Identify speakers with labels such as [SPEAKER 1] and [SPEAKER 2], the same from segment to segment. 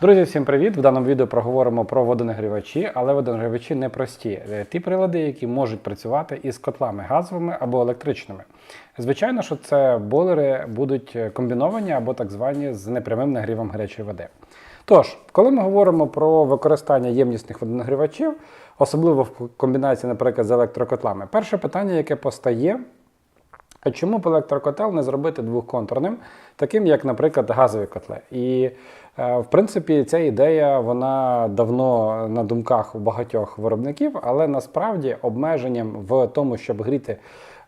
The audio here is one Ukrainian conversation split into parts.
[SPEAKER 1] Друзі, всім привіт! В даному відео проговоримо про водонагрівачі, але водонагрівачі не прості. Е, Ті прилади, які можуть працювати із котлами газовими або електричними. Звичайно, що це бойлери будуть е, комбіновані або так звані з непрямим нагрівом гарячої води. Тож, коли ми говоримо про використання ємнісних водонагрівачів, особливо в комбінації, наприклад, з електрокотлами, перше питання, яке постає, а чому б електрокотел не зробити двохконтурним, таким як, наприклад, газові котли? І в принципі, ця ідея вона давно на думках у багатьох виробників, але насправді обмеженням в тому, щоб гріти е,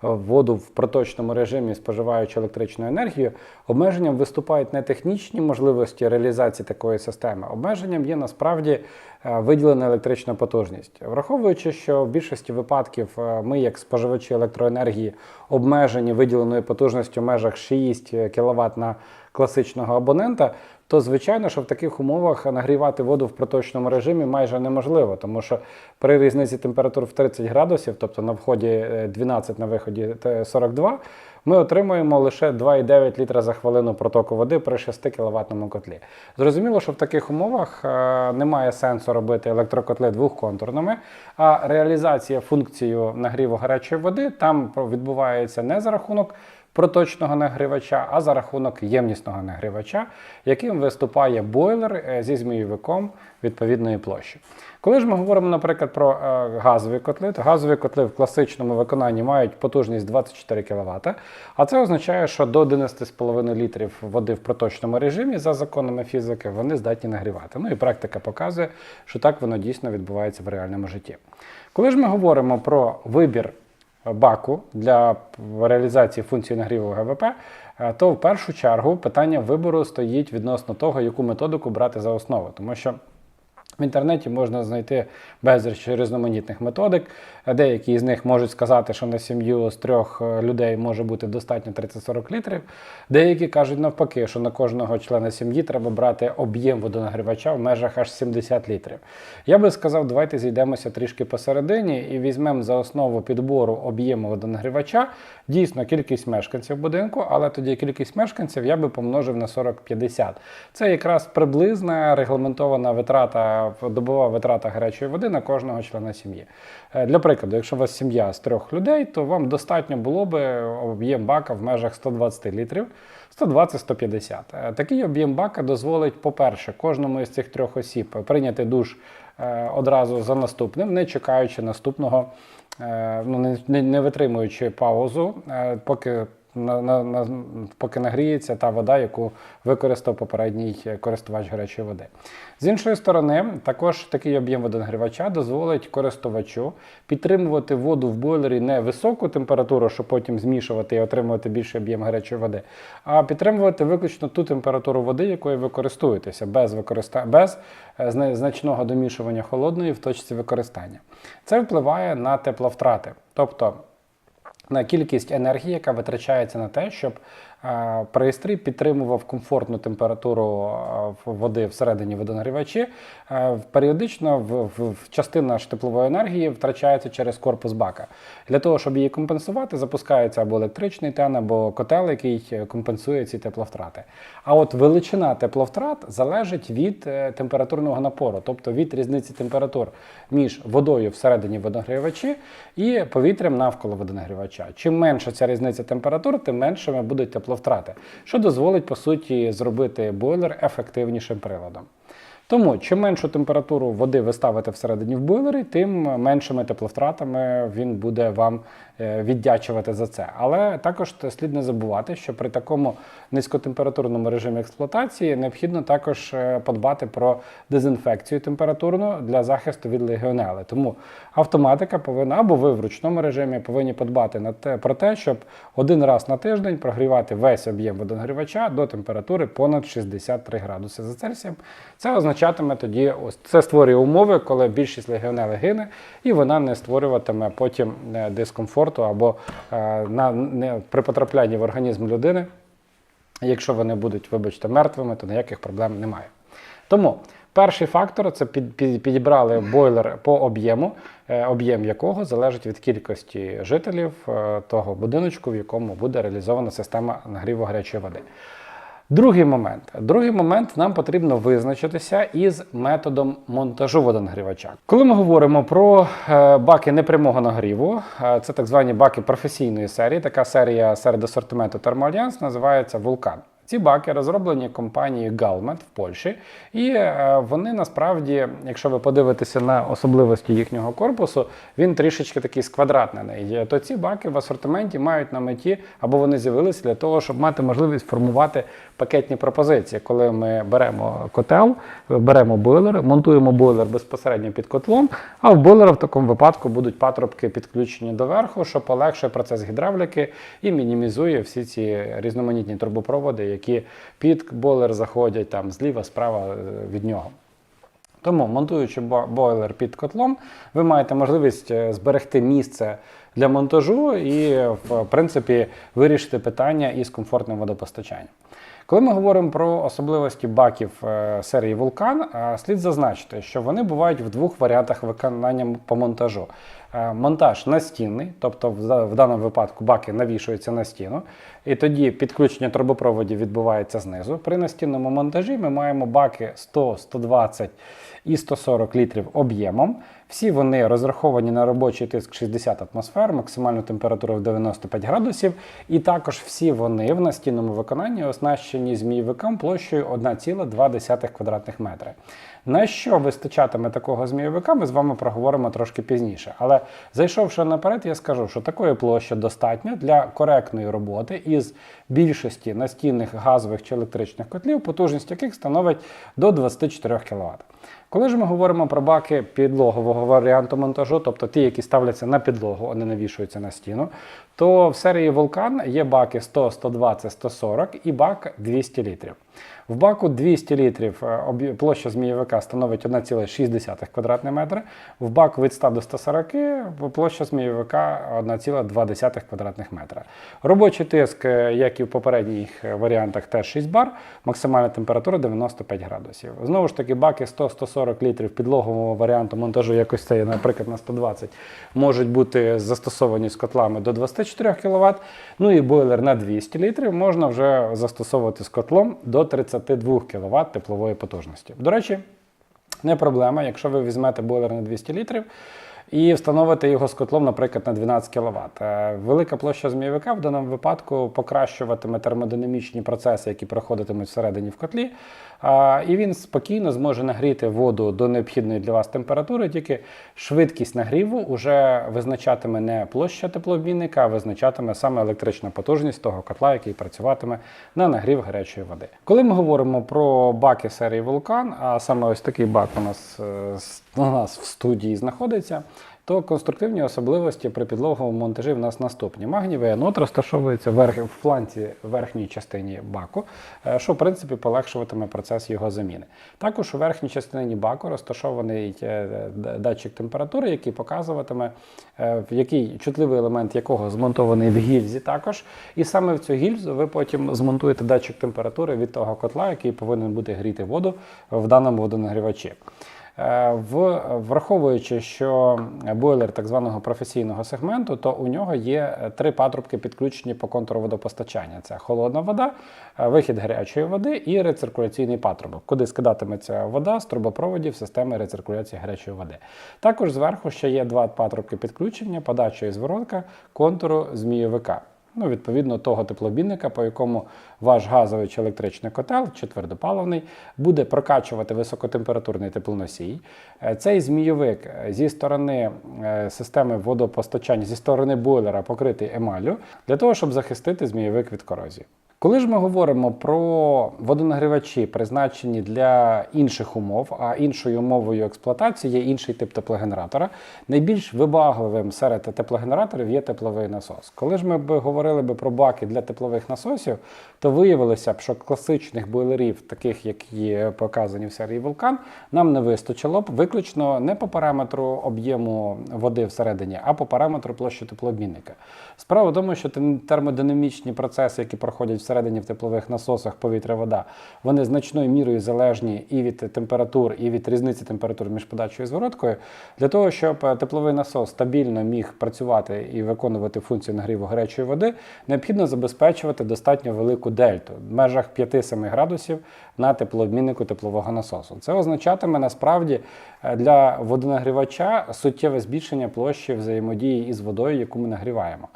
[SPEAKER 1] воду в проточному режимі, споживаючи електричну енергію, обмеженням виступають не технічні можливості реалізації такої системи. Обмеженням є насправді е, виділена електрична потужність. Враховуючи, що в більшості випадків е, ми, як споживачі електроенергії, обмежені виділеною потужністю в межах 6 кВт на класичного абонента, то звичайно, що в таких умовах нагрівати воду в проточному режимі майже неможливо, тому що при різниці температур в 30 градусів, тобто на вході е, 12, на виході е, 42, ми отримуємо лише 2,9 літра за хвилину протоку води при 6 кВт котлі. Зрозуміло, що в таких умовах е, немає сенсу робити електрокотли двохконтурними, а реалізація функції нагріву гарячої води там відбувається не за рахунок проточного нагрівача, а за рахунок ємнісного нагрівача, яким виступає бойлер е, зі змійовиком відповідної площі. Коли ж ми говоримо, наприклад, про е, газові котли, то газові котли в класичному виконанні мають потужність 24 кВт, а це означає, що до 11,5 літрів води в проточному режимі за законами фізики вони здатні нагрівати. Ну і практика показує, що так воно дійсно відбувається в реальному житті. Коли ж ми говоримо про вибір баку для реалізації функції нагріву ГВП, е, то в першу чергу питання вибору стоїть відносно того, яку методику брати за основу, тому що. В інтернеті можна знайти безліч різноманітних методик. Деякі з них можуть сказати, що на сім'ю з трьох е, людей може бути достатньо 30-40 літрів. Деякі кажуть навпаки, що на кожного члена сім'ї треба брати об'єм водонагрівача в межах аж 70 літрів. Я би сказав, давайте зійдемося трішки посередині і візьмемо за основу підбору об'єму водонагрівача дійсно кількість мешканців будинку, але тоді кількість мешканців я би помножив на 40-50. Це якраз приблизна регламентована витрата, добова витрата гарячої води на кожного члена сім'ї. Е, Для прикладу, якщо у вас сім'я з трьох людей, то вам достатньо було би об'єм бака в межах 120 літрів. 120-150. Е, Такий об'єм бака дозволить, по-перше, кожному із цих трьох осіб прийняти душ е, одразу за наступним, не чекаючи наступного, ну, не, не, витримуючи паузу, поки. На, на, на, поки нагріється та вода, яку використав попередній користувач гарячої води. З іншої сторони, також такий об'єм водонагрівача дозволить користувачу підтримувати воду в бойлері не високу температуру, щоб потім змішувати і отримувати більший об'єм гарячої води, а підтримувати виключно ту температуру води, якою ви користуєтеся, без, використа... без е, значного домішування холодної в точці використання. Це впливає на тепловтрати. Тобто на кількість енергії, яка витрачається на те, щоб пристрій підтримував комфортну температуру води всередині водонагрівачі. Періодично в, в частина ж теплової енергії втрачається через корпус бака. Для того, щоб її компенсувати, запускається або електричний тен, або котел, який е, компенсує ці тепловтрати. А от величина тепловтрат залежить від е, температурного напору, тобто від різниці температур між водою всередині водонагрівачі і повітрям навколо водонагрівача. Чим менша ця різниця температур, тим меншими будуть тепловтрати, що дозволить по суті зробити бойлер ефективнішим приладом. Тому, чим меншу температуру води ви ставите всередині в бойлері, тим меншими тепловтратами він буде вам віддячувати за це. Але також слід не забувати, що при такому низькотемпературному режимі експлуатації необхідно також е, подбати про дезінфекцію температурну для захисту від легіонели. Тому автоматика повинна або ви в ручному режимі повинні подбати на те, про те, щоб один раз на тиждень прогрівати весь об'єм водонагрівача до температури понад 63 градуси за Цельсієм. Це означатиме тоді, ось це створює умови, коли більшість легіонели гине, і вона не створюватиме потім е, дискомфорту або е, на, не, при потраплянні в організм людини. Якщо вони будуть, вибачте, мертвими, то ніяких проблем немає. Тому перший фактор це під, під, підібрали бойлер по об'єму, е, об'єм якого залежить від кількості жителів е, того будиночку, в якому буде реалізована система нагріву гарячої води. Другий момент. Другий момент нам потрібно визначитися із методом монтажу водонагрівача. Коли ми говоримо про е, баки непрямого нагріву, е, це так звані баки професійної серії. Така серія серед асортименту Термоальянс називається Вулкан. Ці баки розроблені компанією Galmet в Польщі, і е, вони насправді, якщо ви подивитеся на особливості їхнього корпусу, він трішечки такий сквадратний. То ці баки в асортименті мають на меті або вони з'явилися для того, щоб мати можливість формувати пакетні пропозиції. Коли ми беремо котел, беремо бойлер, монтуємо бойлер безпосередньо під котлом, а в бойлера в такому випадку будуть патрубки підключені до верху, що полегшує процес гідравліки і мінімізує всі ці різноманітні трубопроводи, під бойлер заходять там зліва, справа е, від нього. Тому, монтуючи бойлер під котлом, ви маєте можливість е, зберегти місце для монтажу і, в принципі, вирішити питання із комфортним водопостачанням. Коли ми говоримо про особливості баків е, серії Вулкан, слід зазначити, що вони бувають в двох варіантах виконання по монтажу. Монтаж настінний, тобто в даному випадку баки навішуються на стіну, і тоді підключення трубопроводів відбувається знизу. При настінному монтажі ми маємо баки 100, 120 і 140 літрів об'ємом. Всі вони розраховані на робочий тиск 60 атмосфер, максимальну температуру в 95 градусів. І також всі вони в настінному виконанні оснащені змійовиком площею 1,2 квадратних метри. На що вистачатиме такого змійовика, ми з вами проговоримо трошки пізніше. Але зайшовши наперед, я скажу, що такої площі достатньо для коректної роботи із більшості настінних газових чи електричних котлів, потужність яких становить до 24 кВт. Коли ж ми говоримо про баки підлогового варіанту монтажу, тобто ті, які ставляться на підлогу, а не навішуються на стіну, то в серії Vulcan є баки 100, 120, 140 і бак 200 літрів. В баку 200 літрів е, площа змійовика становить 1,6 квадратні метри, в баку від 100 до 140 площа змійовика 1,2 квадратних метра. Робочий тиск, е, як і в попередніх е, варіантах, теж 6 бар, максимальна температура 95 градусів. Знову ж таки, баки 100-140 літрів підлогового варіанту монтажу, якось цей, наприклад, на 120, можуть бути застосовані з котлами до 24 кВт. Ну і бойлер на 200 літрів можна вже застосовувати з котлом до 32 кВт теплової потужності. До речі, не проблема, якщо ви візьмете бойлер на 200 літрів і встановите його з котлом, наприклад, на 12 кВт. Велика площа змійовика в даному випадку покращуватиме термодинамічні процеси, які проходитимуть всередині в котлі. І він спокійно зможе нагріти воду до необхідної для вас температури, тільки швидкість нагріву вже визначатиме не площа теплообмінника, а визначатиме саме електрична потужність того котла, який працюватиме на нагрів гарячої води. Коли ми говоримо про баки серії Вулкан, а саме ось такий бак у нас е, у нас в студії знаходиться. То конструктивні особливості при підлоговому монтажі в нас наступні. Магнієвий анод розташовується в фланці верхній частині баку, е, що в принципі полегшуватиме процес його заміни. Також у верхній частині баку розташований е, датчик температури, який показуватиме, е, в який чутливий елемент якого змонтований в гільзі також. І саме в цю гільзу ви потім змонтуєте датчик температури від того котла, який повинен бути гріти воду в даному водонагрівачі. Е, В, враховуючи, що бойлер так званого професійного сегменту, то у нього є е, три патрубки підключені по контуру водопостачання: це холодна вода, е, вихід гарячої води і рециркуляційний патрубок, куди скидатиметься вода з трубопроводів системи рециркуляції гарячої води. Також зверху ще є два патрубки підключення, подача і зворотка контуру змійовика. Ну, відповідно, того теплообмінника, по якому ваш газовий чи електричний котел, чи твердопаливний, буде прокачувати високотемпературний теплоносій. Е, Цей змійовик е, зі сторони е, системи водопостачання, зі сторони бойлера покритий емалю, для того, щоб захистити змійовик від корозії. Коли ж ми говоримо про водонагрівачі, призначені для інших умов, а іншою умовою експлуатації є інший тип теплогенератора, найбільш вибагливим серед теплогенераторів є тепловий насос. Коли ж ми б говорили би про баки для теплових насосів, то виявилося б, що класичних бойлерів, таких які показані в серії Вулкан, нам не вистачило б виключно не по параметру об'єму води всередині, а по параметру площі теплообмінника. Справа в тому, що термодинамічні процеси, які проходять всередині всередині в теплових насосах повітря-вода, вони значною мірою залежні і від температур, і від різниці температур між подачою і звороткою. Для того, щоб е, тепловий насос стабільно міг працювати і виконувати функцію нагріву гарячої води, необхідно забезпечувати достатньо велику дельту в межах 5-7 градусів на теплообміннику теплового насосу. Це означатиме насправді е, для водонагрівача суттєве збільшення площі взаємодії із водою, яку ми нагріваємо.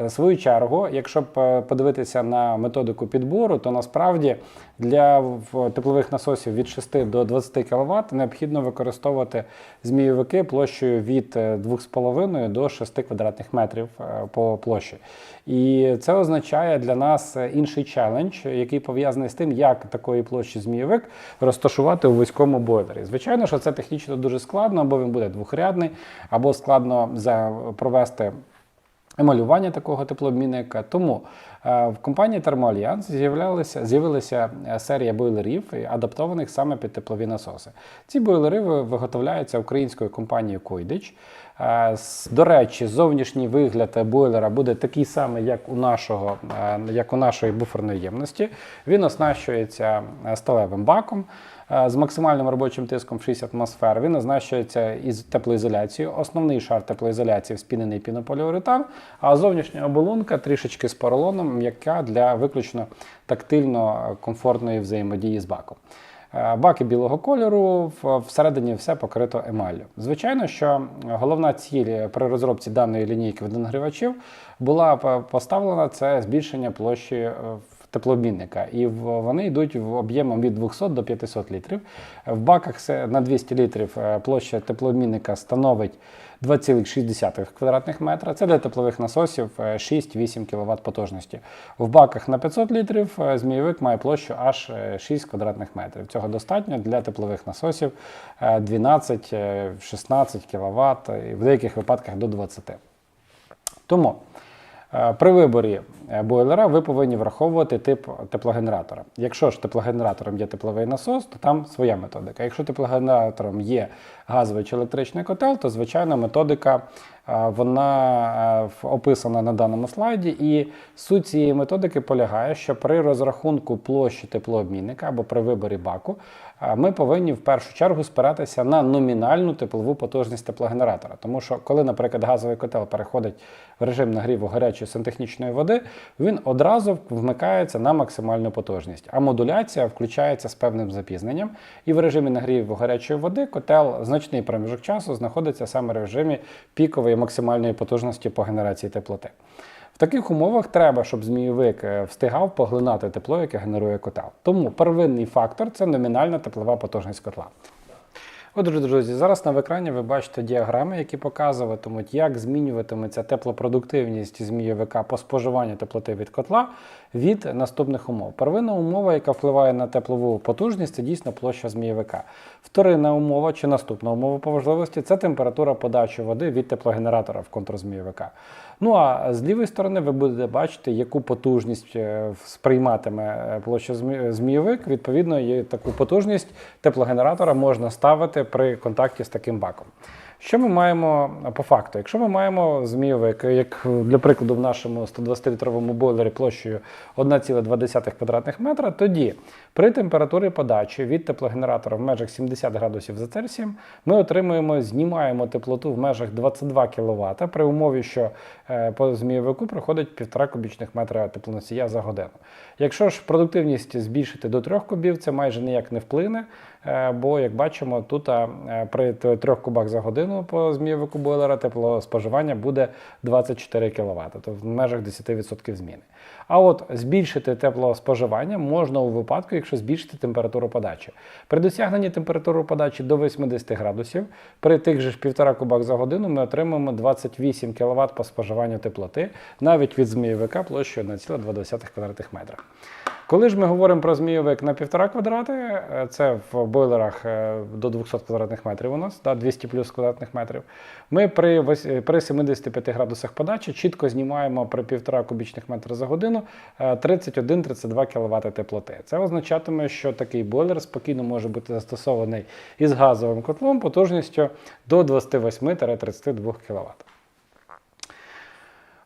[SPEAKER 1] Е, свою чергу, якщо е, подивитися на методику підбору, то насправді для теплових насосів від 6 до 20 кВт необхідно використовувати змійовики площею від е, 2,5 до 6 квадратних метрів е, по площі. І це означає для нас е, інший челендж, який пов'язаний з тим, як такої площі змійовик розташувати у вузькому бойлері. Звичайно, що це технічно дуже складно, або він буде двохрядний, або складно провести емалювання такого теплообмінника. Тому в компанії Термоальянс з'явилася е, серія бойлерів, адаптованих саме під теплові насоси. Ці бойлери виготовляються українською компанією Койдич. До речі, зовнішній вигляд бойлера буде такий самий, як у нашого, е, як у нашої буферної ємності. Він оснащується е, сталевим баком з максимальним робочим тиском в 60 атмосфер. Він оснащується із теплоізоляцією. Основний шар теплоізоляції вспінений пінополіуретан, а зовнішня оболонка трішечки з поролоном, м'яка для виключно тактильно комфортної взаємодії з баком. Е, Баки білого кольору, всередині все покрито емаллю. Звичайно, що головна ціль при розробці даної лінійки водонагрівачів була поставлена це збільшення площі е, теплообмінника. І вони йдуть в об'ємом від 200 до 500 літрів. В баках на 200 літрів е, площа теплообмінника становить 2,6 квадратних метра. Це для теплових насосів е, 6-8 кВт потужності. В баках на 500 літрів е, змійовик має площу аж е, 6 квадратних метрів. Цього достатньо для теплових насосів е, 12-16 кВт, і в деяких випадках до 20. Тому е, при виборі е, бойлера ви повинні враховувати тип теплогенератора. Якщо ж теплогенератором є тепловий насос, то там своя методика. Якщо теплогенератором є газовий чи електричний котел, то звичайно методика е, вона е, описана на даному слайді. І суть цієї методики полягає, що при розрахунку площі теплообмінника або при виборі баку е, ми повинні в першу чергу спиратися на номінальну теплову потужність теплогенератора. Тому що, коли, наприклад, газовий котел переходить в режим нагріву гарячої сантехнічної води, він одразу вмикається на максимальну потужність. А модуляція включається з певним запізненням. І в режимі нагріву гарячої води котел значний проміжок часу знаходиться саме в режимі пікової максимальної потужності по генерації теплоти. В таких умовах треба, щоб змійовик е, встигав поглинати тепло, яке генерує котел. Тому первинний фактор це номінальна теплова потужність котла. Отже, друзі, зараз на екрані ви бачите діаграми, які показуватимуть, як змінюватиметься теплопродуктивність змійовика по споживанню теплоти від котла від наступних умов. Первинна умова, яка впливає на теплову потужність, це дійсно площа змійовика. Вторинна умова чи наступна умова по важливості це температура подачі води від теплогенератора в контрзмійовика. Ну а з лівої сторони ви будете бачити, яку потужність е, сприйматиме е, площа змі- змійовик. Відповідно, таку потужність теплогенератора можна ставити при контакті з таким баком. Що ми маємо по факту? Якщо ми маємо змійовик, як для прикладу в нашому 120-літровому бойлері площею 1,2 квадратних метра, тоді при температурі подачі від теплогенератора в межах 70 градусів за Цельсієм ми отримуємо, знімаємо теплоту в межах 22 кВт при умові, що е, по змійовику проходить 1,5 кубічних метра теплоносія за годину. Якщо ж продуктивність збільшити до 3 кубів, це майже ніяк не вплине, бо, як бачимо, тут е, при 3 кубах за годину по змійовику бойлера теплоспоживання буде 24 кВт, тобто в межах 10% зміни. А от збільшити теплоспоживання можна у випадку, якщо збільшити температуру подачі. При досягненні температури подачі до 80 градусів, при тих же ж 1,5 кубах за годину ми отримаємо 28 кВт по споживанню теплоти навіть від змійовика площею 1,2 квадратних метра. Коли ж ми говоримо про змійовик на 1,5 квадрати, е, це в бойлерах е, до 200 квадратних метрів у нас, да, 200 плюс квадратних метрів, ми при, при 75 градусах подачі чітко знімаємо при 1,5 кубічних метра за годину е, 31-32 кВт теплоти. Це означатиме, що такий бойлер спокійно може бути застосований із газовим котлом потужністю до 28-32 кВт.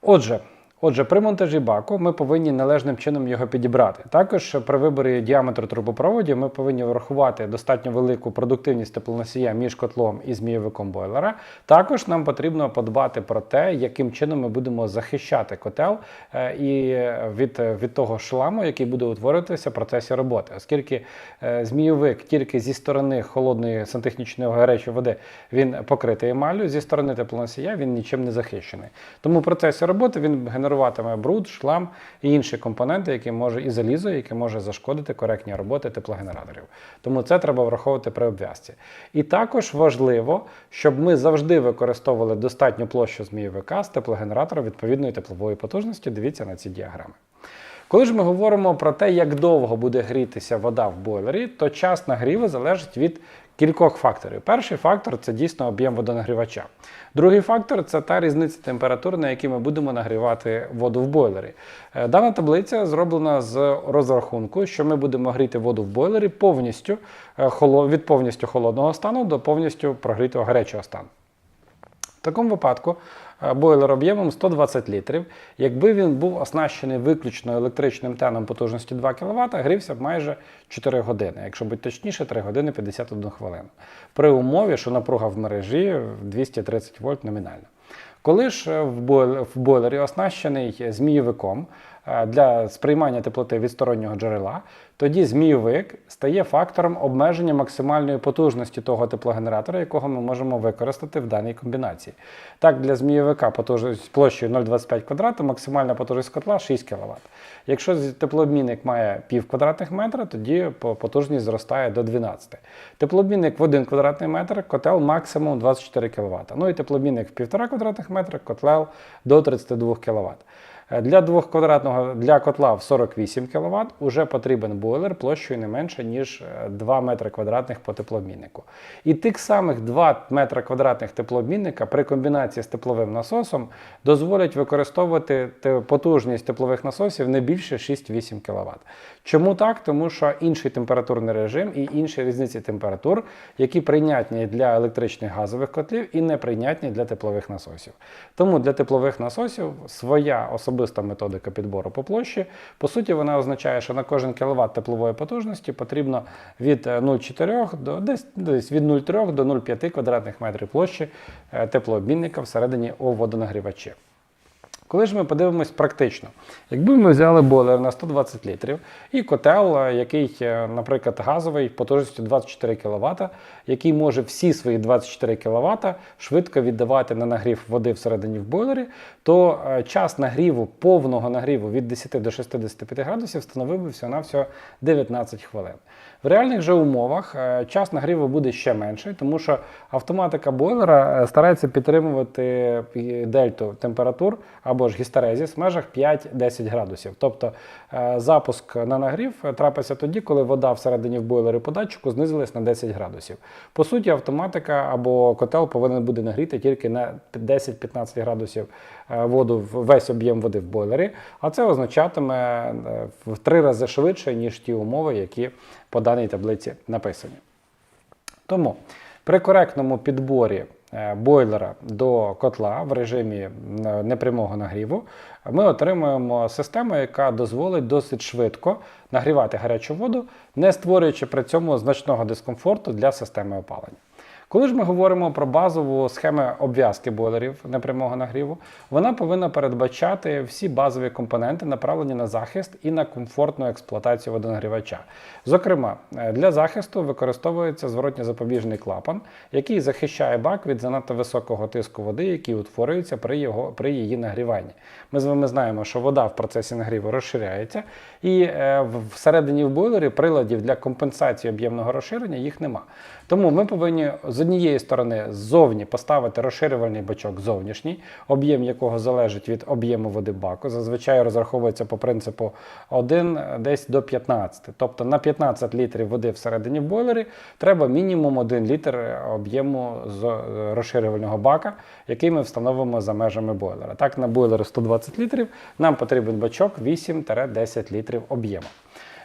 [SPEAKER 1] Отже, Отже, при монтажі баку ми повинні належним чином його підібрати. Також при виборі діаметру трубопроводів ми повинні врахувати достатньо велику продуктивність теплоносія між котлом і змійовиком бойлера. Також нам потрібно подбати про те, яким чином ми будемо захищати котел е, і від, від того шламу, який буде утворюватися в процесі роботи, оскільки е, змійовик тільки зі сторони холодної сантехнічної гарячої води він покритий емаллю, зі сторони теплоносія він нічим не захищений. Тому в процесі роботи він генеруватиме бруд, шлам і інші компоненти, які може і залізо, яке може зашкодити коректній роботи теплогенераторів. Тому це треба враховувати при обв'язці. І також важливо, щоб ми завжди використовували достатню площу змійовика з теплогенератора відповідної теплової потужності. Дивіться на ці діаграми. Коли ж ми говоримо про те, як довго буде грітися вода в бойлері, то час нагріву залежить від кількох факторів. Перший фактор це дійсно об'єм водонагрівача. Другий фактор це та різниця температур, на якій ми будемо нагрівати воду в бойлері. Е, Дана таблиця зроблена з розрахунку, що ми будемо гріти воду в бойлері повністю е, від повністю холодного стану до повністю прогрітого гарячого стану. В такому випадку бойлер об'ємом 120 літрів, якби він був оснащений виключно електричним теном потужності 2 кВт, грівся б майже 4 години, якщо бути точніше, 3 години 51 хвилину. При умові, що напруга в мережі 230 вольт номінально. Коли ж е, в бойлері оснащений змійовиком е, для сприймання теплоти від стороннього джерела, тоді змійовик стає фактором обмеження максимальної потужності того теплогенератора, якого ми можемо використати в даній комбінації. Так, для змійовика потужність площею 0,25 квадрата, максимальна потужність котла 6 кВт. Якщо теплообмінник має пів квадратних метра, тоді потужність зростає до 12. Теплообмінник в 1 квадратний метр, котел максимум 24 кВт. Ну і теплообмінник в 1,5 квадратних метра, котел до 32 кВт. Е, Для двохквадратного для котла в 48 кВт уже потрібен бойлер площею не менше, ніж е, 2 метри квадратних по теплообміннику. І тих самих 2 метри квадратних теплообмінника при комбінації з тепловим насосом дозволять використовувати потужність теплових насосів не більше 6-8 кВт. Чому так? Тому що інший температурний режим і інші різниці температур, які прийнятні для електричних газових котлів і неприйнятні для теплових насосів. Тому для теплових насосів своя особиста методика підбору по площі. По суті, вона означає, що на кожен кВт теплової потужності потрібно від е, 0,4 до десь, десь від 0,3 до 0,5 квадратних метрів площі е, теплообмінника всередині у водонагрівачі. Коли ж ми подивимось практично, якби ми взяли бойлер на 120 літрів і котел, е, який, е, наприклад, газовий потужністю 24 кВт, який може всі свої 24 кВт швидко віддавати на нагрів води всередині в бойлері, то е, час нагріву, повного нагріву від 10 до 65 градусів становив би всього-навсього 19 хвилин. В реальних же умовах е, час нагріву буде ще менший, тому що автоматика бойлера е, старається підтримувати е, дельту температур або ж гістерезіс в межах 5-10 градусів. Тобто запуск на нагрів трапиться тоді, коли вода всередині в бойлері по датчику знизилась на 10 градусів. По суті, автоматика або котел повинен буде нагріти тільки на 10-15 градусів воду, весь об'єм води в бойлері, а це означатиме в три рази швидше, ніж ті умови, які по даній таблиці написані. Тому при коректному підборі е, бойлера до котла в режимі непрямого нагріву ми отримуємо систему, яка дозволить досить швидко нагрівати гарячу воду, не створюючи при цьому значного дискомфорту для системи опалення. Коли ж ми говоримо про базову схему обв'язки бойлерів непрямого нагріву, вона повинна передбачати всі базові компоненти, направлені на захист і на комфортну експлуатацію водонагрівача. Зокрема, е, для захисту використовується зворотньо запобіжний клапан, який захищає бак від занадто високого тиску води, який утворюється при, його, при її нагріванні. Ми з вами знаємо, що вода в процесі нагріву розширяється, і е, всередині в бойлері приладів для компенсації об'ємного розширення їх нема. Тому ми повинні однієї сторони ззовні поставити розширювальний бачок зовнішній, об'єм якого залежить від об'єму води баку. Зазвичай розраховується по принципу 1 десь до 15. Тобто на 15 літрів води всередині в бойлері треба мінімум 1 літр об'єму з е, розширювального бака, який ми встановимо за межами бойлера. Так, на бойлері 120 літрів нам потрібен бачок 8-10 літрів об'єму.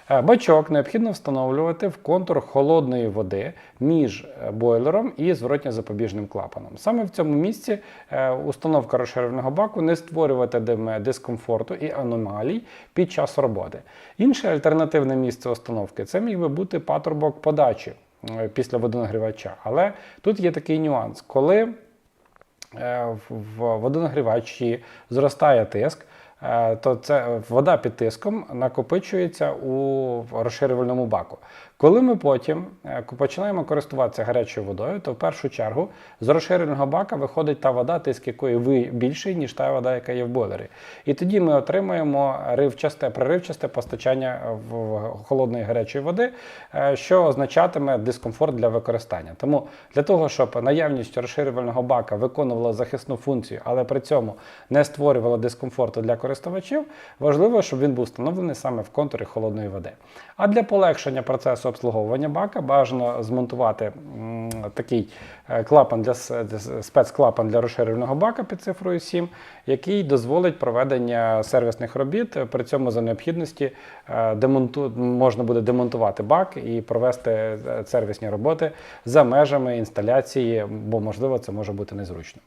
[SPEAKER 1] Е, Бачок необхідно встановлювати в контур холодної води між е, бойлером і зворотньо-запобіжним клапаном. Саме в цьому місці е, установка розширеного баку не створюватиме дискомфорту і аномалій під час роботи. Інше альтернативне місце установки це міг би бути патрубок подачі після водонагрівача. Але тут є такий нюанс, коли в- водонагрівачі зростає тиск, то це вода під тиском накопичується у розширювальному баку. Коли ми потім е, починаємо користуватися гарячою водою, то в першу чергу з розширеного бака виходить та вода, тиск якої ви більший, ніж та вода, яка є в бойлері. І тоді ми отримуємо ривчасте, преривчасте постачання в холодної гарячої води, е, що означатиме дискомфорт для використання. Тому для того, щоб наявність розширювального бака виконувала захисну функцію, але при цьому не створювала дискомфорту для користувачів, важливо, щоб він був встановлений саме в контурі холодної води. А для полегшення процесу обслуговування бака бажано змонтувати такий е, клапан для спецклапан для розширеного бака під цифрою 7, який дозволить проведення сервісних робіт. При цьому за необхідності е, демонту... можна буде демонтувати бак і провести е, сервісні роботи за межами інсталяції, бо можливо це може бути незручно.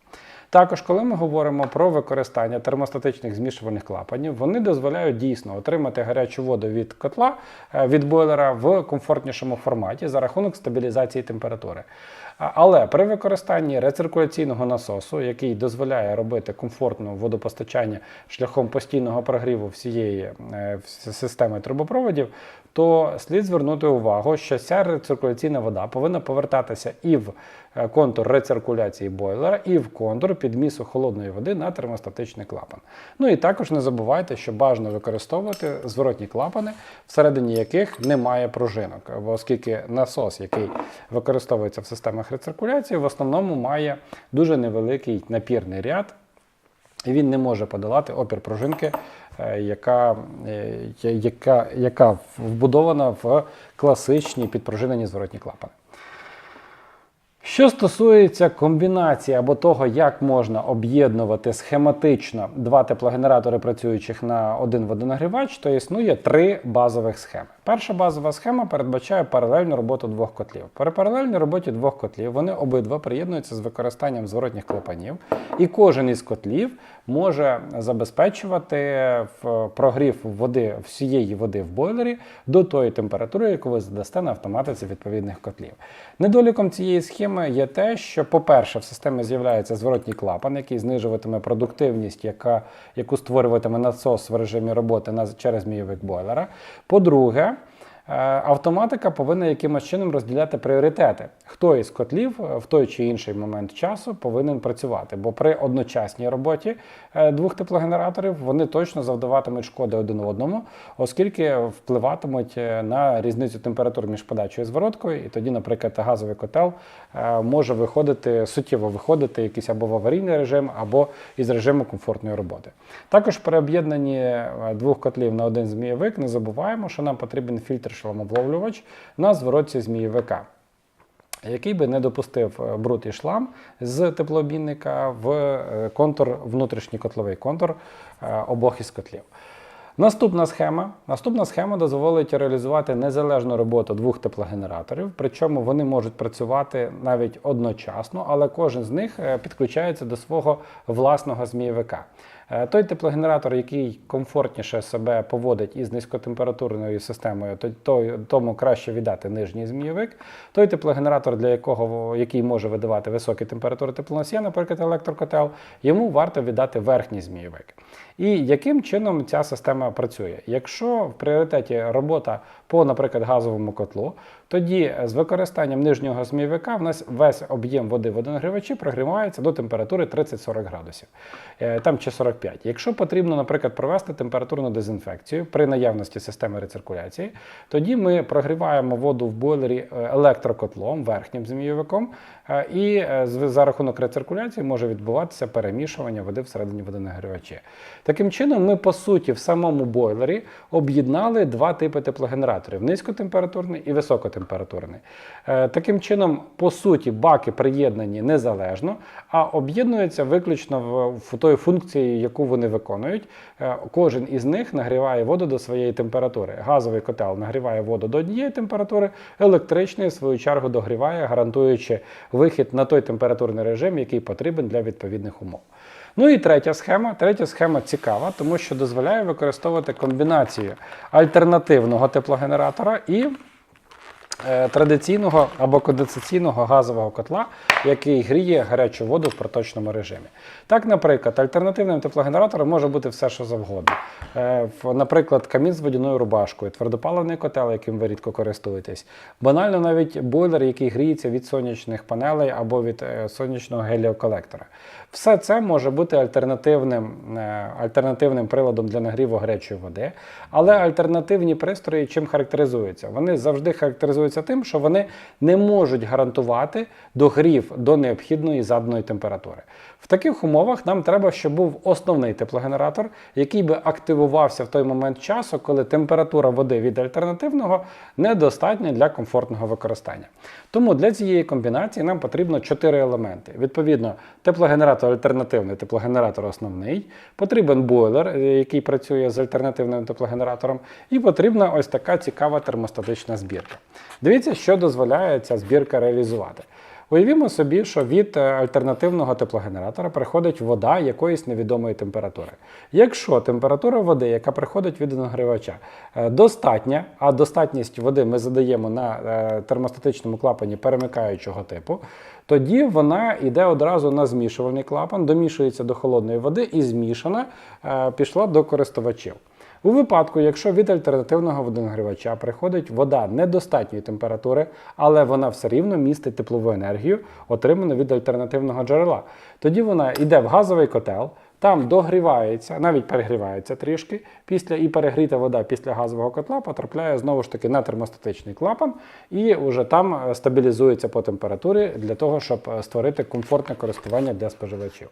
[SPEAKER 1] Також, коли ми говоримо про використання термостатичних змішувальних клапанів, вони дозволяють дійсно отримати гарячу воду від котла е, від бойлера в комфортнішому форматі за рахунок стабілізації температури. Але при використанні рециркуляційного насосу, який дозволяє робити комфортне водопостачання шляхом постійного прогріву всієї е, системи трубопроводів, то слід звернути увагу, що ця рециркуляційна вода повинна повертатися і в е, контур рециркуляції бойлера, і в контур підмісу холодної води на термостатичний клапан. Ну і також не забувайте, що бажано використовувати зворотні клапани, всередині яких немає пружинок, оскільки насос, який використовується в системах рециркуляції, в основному має дуже невеликий напірний ряд. І він не може подолати опір пружинки, е, яка, е, яка, яка вбудована в класичні підпружинені зворотні клапани. Що стосується комбінації або того, як можна об'єднувати схематично два теплогенератори, працюючих на один водонагрівач, то існує три базових схеми. Перша базова схема передбачає паралельну роботу двох котлів. При паралельній роботі двох котлів вони обидва приєднуються з використанням зворотніх клапанів, і кожен із котлів може забезпечувати прогрів води всієї води в бойлері до тої температури, яку ви задасте на автоматиці відповідних котлів. Недоліком цієї схеми є те, що, по-перше, в системі з'являється зворотній клапан, який знижуватиме продуктивність, яка, яку створюватиме насос в режимі роботи на, через змійовик бойлера. По-друге, Автоматика повинна якимось чином розділяти пріоритети. Хто із котлів е, в той чи інший момент часу повинен працювати, бо при одночасній роботі е, двох теплогенераторів вони точно завдаватимуть шкоди один одному, оскільки впливатимуть е, на різницю температур між подачою і звороткою, і тоді, наприклад, газовий котел е, може виходити суттєво виходити якийсь або в аварійний режим, або із режиму комфортної роботи. Також при об'єднанні е, двох котлів на один змієвик не забуваємо, що нам потрібен фільтр шламобловлювач на зворотці змієвика. Який би не допустив е, бруд і шлам з теплообмінника в е, контур, внутрішній котловий контур е, обох із котлів. Наступна схема. Наступна схема дозволить реалізувати незалежну роботу двох теплогенераторів, причому вони можуть працювати навіть одночасно, але кожен з них е, підключається до свого власного змійовика. Е, Той теплогенератор, який комфортніше себе поводить із низькотемпературною системою, то, то- тому краще віддати нижній змійовик. Той теплогенератор, для якого який може видавати високі температури теплоносія, наприклад, електрокотел, йому варто віддати верхній змійовик. І яким чином ця система працює? Якщо в пріоритеті робота по, наприклад, газовому котлу, тоді з використанням нижнього змійовика в нас весь об'єм води в водонагрівачі прогрівається до температури 30-40 градусів, е, там чи 45. Якщо потрібно, наприклад, провести температурну дезінфекцію при наявності системи рециркуляції, тоді ми прогріваємо воду в бойлері е, електрокотлом, верхнім змійовиком, е, і е, за рахунок рециркуляції може відбуватися перемішування води всередині водонагрівачі. Таким чином, ми по суті в самому бойлері об'єднали два типи теплогенераторів: низькотемпературний і високотемпературний. Е, Таким чином, по суті, баки приєднані незалежно, а об'єднуються виключно в, тої функції, яку вони виконують. Е, Кожен із них нагріває воду до своєї температури. Газовий котел нагріває воду до однієї температури, електричний, в свою чергу, догріває, гарантуючи вихід на той температурний режим, який потрібен для відповідних умов. Ну і третя схема. Третя схема цікава, тому що дозволяє використовувати комбінацію альтернативного теплогенератора і традиційного або конденсаційного газового котла, який гріє гарячу воду в проточному режимі. Так, наприклад, альтернативним теплогенератором може бути все, що завгодно. Е, Наприклад, камін з водяною рубашкою, твердопаливний котел, яким ви рідко користуєтесь. Банально навіть бойлер, який гріється від сонячних панелей або від е, сонячного геліоколектора. Все це може бути альтернативним, е, альтернативним приладом для нагріву гарячої води. Але альтернативні пристрої чим характеризуються? Вони завжди характеризуються тим, що вони не можуть гарантувати догрів до необхідної заданої температури. В таких умовах нам треба, щоб був основний теплогенератор, який би активувався в той момент часу, коли температура води від альтернативного недостатня для комфортного використання. Тому для цієї комбінації нам потрібно чотири елементи. Відповідно, теплогенератор альтернативний, теплогенератор основний, потрібен бойлер, е, який працює з альтернативним теплогенератором, і потрібна ось така цікава термостатична збірка. Дивіться, що дозволяє ця збірка реалізувати. Уявімо собі, що від е, альтернативного теплогенератора приходить вода якоїсь невідомої температури. Якщо температура води, яка приходить від нагрівача, е, достатня, а достатність води ми задаємо на е, термостатичному клапані перемикаючого типу, тоді вона йде одразу на змішувальний клапан, домішується до холодної води і змішана пішла до користувачів. У випадку, якщо від альтернативного водонагрівача приходить вода недостатньої температури, але вона все рівно містить теплову енергію, отриману від альтернативного джерела, тоді вона йде в газовий котел, там догрівається, навіть перегрівається трішки. Після і перегріта вода після газового котла потрапляє знову ж таки на термостатичний клапан і вже там е, стабілізується по температурі для того, щоб е, створити комфортне користування для споживачів.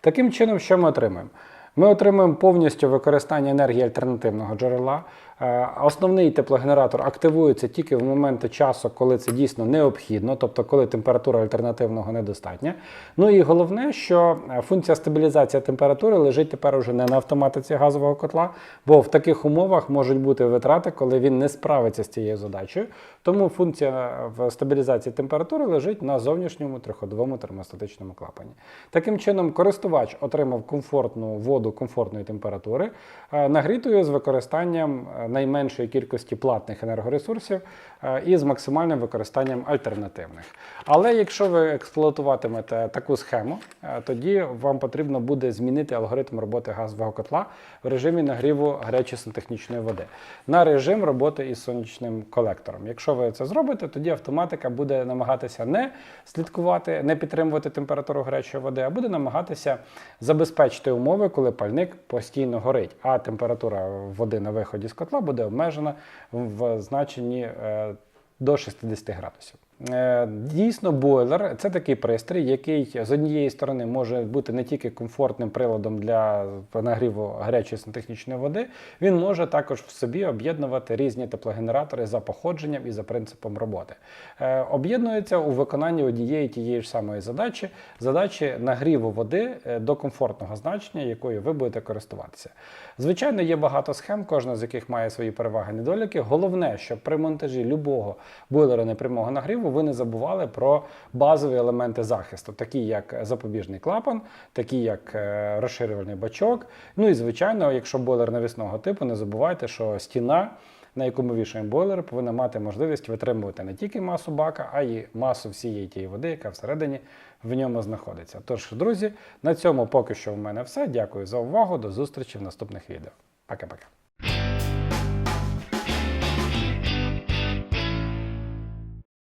[SPEAKER 1] Таким чином, що ми отримаємо? Ми отримуємо повністю використання енергії альтернативного джерела. Е, Основний теплогенератор активується тільки в моменти часу, коли це дійсно необхідно, тобто коли температура альтернативного недостатня. Ну і головне, що е, функція стабілізації температури лежить тепер уже не на автоматиці газового котла, бо в таких умовах можуть бути витрати, коли він не справиться з цією задачею. Тому функція в стабілізації температури лежить на зовнішньому триходовому термостатичному клапані. Таким чином, користувач отримав комфортну воду комфортної температури, е, нагрітою з використанням е, найменшої кількості платних енергоресурсів е, і з максимальним використанням альтернативних. Але якщо ви експлуатуватимете таку схему, е, тоді вам потрібно буде змінити алгоритм роботи газового котла в режимі нагріву гарячої сантехнічної води на режим роботи із сонячним колектором. Якщо ви це зробите, тоді автоматика буде намагатися не слідкувати, не підтримувати температуру гарячої води, а буде намагатися забезпечити умови, коли пальник постійно горить, а температура води на виході з котла буде обмежена в значенні е, до 60 градусів. Е, Дійсно, бойлер це такий пристрій, який з однієї сторони може бути не тільки комфортним приладом для нагріву гарячої сантехнічної води, він може також в собі об'єднувати різні теплогенератори за походженням і за принципом роботи. Е, Об'єднується у виконанні однієї тієї ж самої задачі, задачі нагріву води е, до комфортного значення, якою ви будете користуватися. Звичайно, є багато схем, кожна з яких має свої переваги недоліки. Головне, щоб при монтажі любого бойлера непрямого нагріву ви не забували про базові елементи захисту, такі як запобіжний клапан, такі як е, розширювальний бачок. Ну і звичайно, якщо бойлер навісного типу, не забувайте, що стіна. На яку ми вішаємо бойлер, повинна мати можливість витримувати не тільки масу бака, а й масу всієї тієї води, яка всередині в ньому знаходиться. Тож, друзі, на цьому поки що в мене все. Дякую за увагу. До зустрічі в наступних відео. Пока-пока.